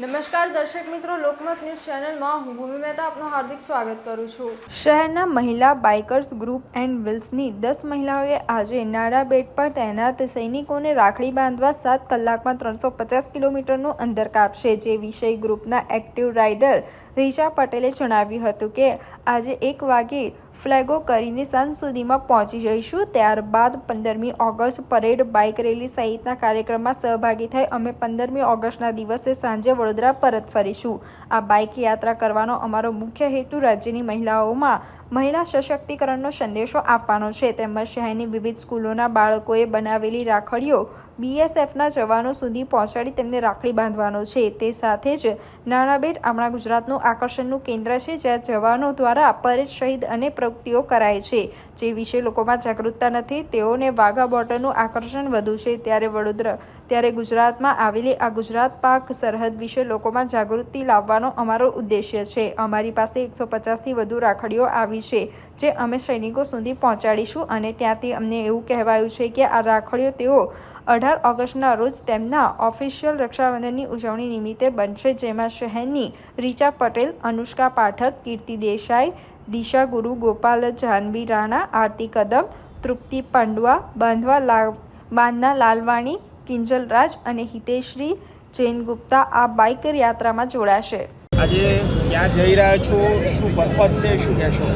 નમસ્કાર દર્શક મિત્રો, લોકમત ન્યૂઝ ચેનલમાં હું ભૂમિ મહેતા આપનું હાર્દિક સ્વાગત કરું છું. શહેરના મહિલા બાઇકર્સ ગ્રુપ એન્ડ વિલ્સની દસ મહિલાઓએ આજે નાડા બેટ પર તૈનાત સૈનિકોને રાખડી બાંધવા સાત કલાકમાં ત્રણસો પચાસ કિલોમીટરનું અંતર કાપશે, જે વિષય ગ્રુપના એક્ટિવ રાઇડર રીશા પટેલે જણાવ્યું હતું કે, આજે એક વાગે ફ્લેગો કરીને સાંજ સુધીમાં પહોંચી જઈશું. ત્યારબાદ પંદરમી ઓગસ્ટ પરેડ બાઇક રેલી સહિતના કાર્યક્રમમાં સહભાગી થઈ અમે પંદરમી ઓગસ્ટના દિવસે સાંજે વડોદરા પરત ફરીશું. આ બાઇક યાત્રા કરવાનો અમારો મુખ્ય હેતુ રાજ્યની મહિલાઓમાં મહિલા સશક્તિકરણનો સંદેશો આપવાનો છે. તેમજ શહેરની વિવિધ સ્કૂલોના બાળકોએ બનાવેલી રાખડીઓ બીએસએફના જવાનો સુધી પહોંચાડી તેમને રાખડી બાંધવાનો છે. તે સાથે જ નાણાબેટ આપણા ગુજરાતનું આકર્ષણનું કેન્દ્ર છે, જ્યાં જવાનો દ્વારા પરેડ શહીદ અને પ્રવૃત્તિઓ કરાય છે. જે વિશે લોકોમાં જાગૃતતા નથી, તેઓને વાઘા બોર્ડરનું આકર્ષણ વધુ છે. ત્યારે વડોદરા ત્યારે ગુજરાતમાં આવેલી આ ગુજરાત પાક સરહદ વિશે લોકોમાં જાગૃતિ લાવવાનો અમારો ઉદ્દેશ્ય છે. અમારી પાસે એકસો પચાસથી વધુ રાખડીઓ આવી છે, જે અમે સૈનિકો સુધી પહોંચાડીશું અને ત્યાંથી અમને એવું કહેવાયું છે કે આ રાખડીઓ તેઓ અઢાર ઓગસ્ટના રોજ તેમના ઓફિશિયલ રક્ષાબંધનની ઉજવણી નિમિત્તે બનશે, જેમાં શહેરની રીચા પટેલ, અનુષ્કા પાઠક, કીર્તિ દેસાઈ, દિશા ગુરુ, ગોપાલ જાનવી રાણા, આરતી કદમ, તૃપ્તિ પાંડવા, બાંધવા લા બાંધના લાલવાણી કિંજલ રાજ અને હિતેશ્રી જૈન ગુપ્તા આ બાઇક યાત્રામાં જોડાશે. આજે ક્યાં જઈ રહ્યા છો? શું પર્પઝ છે? શું કહેશો?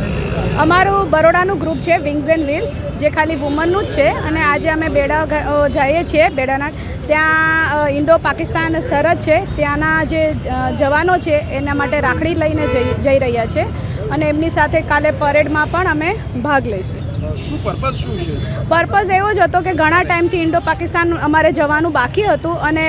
અમારું બરોડાનું ગ્રુપ છે વિંગ્સ એન્ડ વ્હીલ્સ જે ખાલી વુમનનું જ છે. અને આજે અમે બેડા જઈએ છીએ બેડાના. ત્યાં ઇન્ડો પાકિસ્તાન સરહદ છે. ત્યાંના જે જવાનો છે એના માટે રાખડી લઈને જઈ જઈ રહ્યા છે. અને એમની સાથે કાલે પરેડમાં પણ અમે ભાગ લઈશું. શું પર્પઝ શું છે? પર્પઝ એવો જ હતો કે ઘણા ટાઈમથી ઇન્ડો પાકિસ્તાન અમારે જવાનું બાકી હતું અને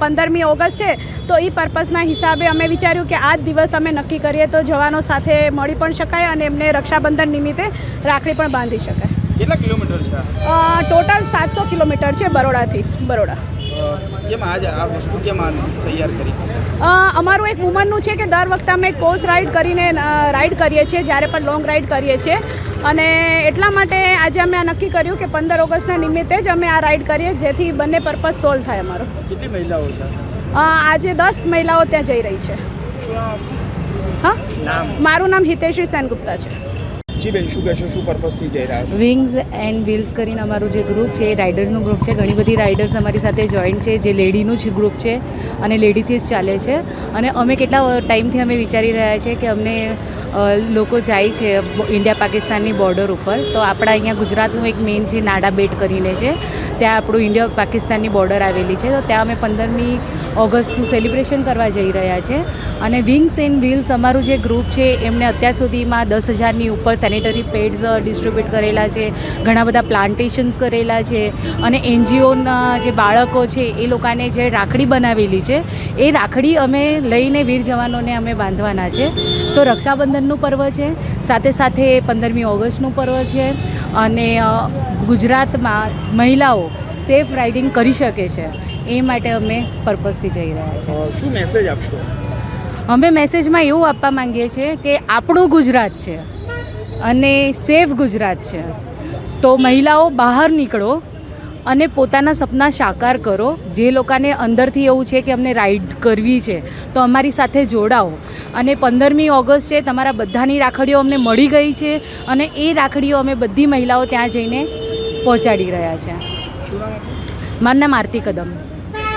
પંદરમી ઓગસ્ટ છે તો એ પર્પઝના હિસાબે અમે વિચાર્યું કે આ જ દિવસ અમે નક્કી કરીએ તો જવાનો સાથે મળી પણ શકાય અને એમને રક્ષાબંધન નિમિત્તે રાખડી પણ બાંધી શકાય. કેટલા કિલોમીટર છે ટોટલ સાતસો કિલોમીટર છે બરોડાથી બરોડા. કેમ આજે આ વસ્તુ કેમ તૈયાર કરી? અમારું એક વુમનનું છે કે દર વખતે અમે કોર્સ રાઇડ કરીને રાઇડ કરીએ છીએ જ્યારે પણ લોંગ રાઇડ કરીએ છીએ. અને એટલા માટે આજે અમે આ નક્કી કર્યું કે પંદર ઓગસ્ટના નિમિત્તે જ અમે આ રાઇડ કરીએ જેથી બંને પર્પઝ સોલ્વ થાય અમારો. કેટલી મહિલાઓ છે? આજે દસ મહિલાઓ ત્યાં જઈ રહી છે. હા? મારું નામ હિતેશ્રી સેનગુપ્તા છે. જી બેન શું કહેશો? શું પર્પઝથી જઈ રહ્યા છો? વિંગ્સ એન્ડ વ્હીલ્સ કરીને અમારું જે ગ્રુપ છે એ રાઇડર્સનું ગ્રુપ છે. ઘણી બધી રાઇડર્સ અમારી સાથે જોઈન્ટ છે જે લેડીનું જ ગ્રુપ છે અને લેડીથી જ ચાલે છે. અને અમે કેટલા ટાઈમથી અમે વિચારી રહ્યા છીએ કે અમને લોકો જાય છે ઇન્ડિયા પાકિસ્તાનની બોર્ડર ઉપર. તો આપણા અહીંયા ગુજરાતનું એક મેઇન છે નાડા બેટ કરીને છે ત્યાં આપણું ઇન્ડિયા પાકિસ્તાનની બોર્ડર આવેલી છે, તો ત્યાં અમે પંદરમી ઓગસ્ટનું સેલિબ્રેશન કરવા જઈ રહ્યા છે. અને વિંગ્સ એન્ડ વ્હીલ્સ અમારું જે ગ્રુપ છે, એમને અત્યાર સુધીમાં દસ હજારની ઉપર સેનિટરી પેડ્સ ડિસ્ટ્રીબ્યુટ કરેલા છે, ઘણા બધા પ્લાન્ટેશન્સ કરેલા છે અને એનજીઓના જે બાળકો છે, એ લોકોને જે રાખડી બનાવેલી છે, એ રાખડી અમે લઈને વીર જવાનોને અમે બાંધવાના છે. તો રક્ષાબંધનનું પર્વ છે, સાથે સાથે પંદરમી ઓગસ્ટનું પર્વ છે અને ગુજરાતમાં મહિલાઓ સેફ રાઇડિંગ કરી શકે છે. એ માટે અમે પર્પઝથી જઈ રહ્યા છીએ. શું મેસેજ આપશો? અમે મેસેજમાં એવું આપવા માંગીએ છીએ કે આપણું ગુજરાત છે અને સેફ ગુજરાત છે. તો મહિલાઓ બહાર નીકળો અને પોતાના સપના સાકાર કરો. જે લોકોને અંદરથી એવું છે કે અમને રાઈડ કરવી છે તો અમારી સાથે જોડાઓ. અને પંદરમી ઓગસ્ટ છે તમારા બધાની રાખડીઓ અમને મળી ગઈ છે અને એ રાખડીઓ અમે બધી મહિલાઓ ત્યાં જઈને પહોંચાડી રહ્યા છે. મારું નામ આરતી કદમ.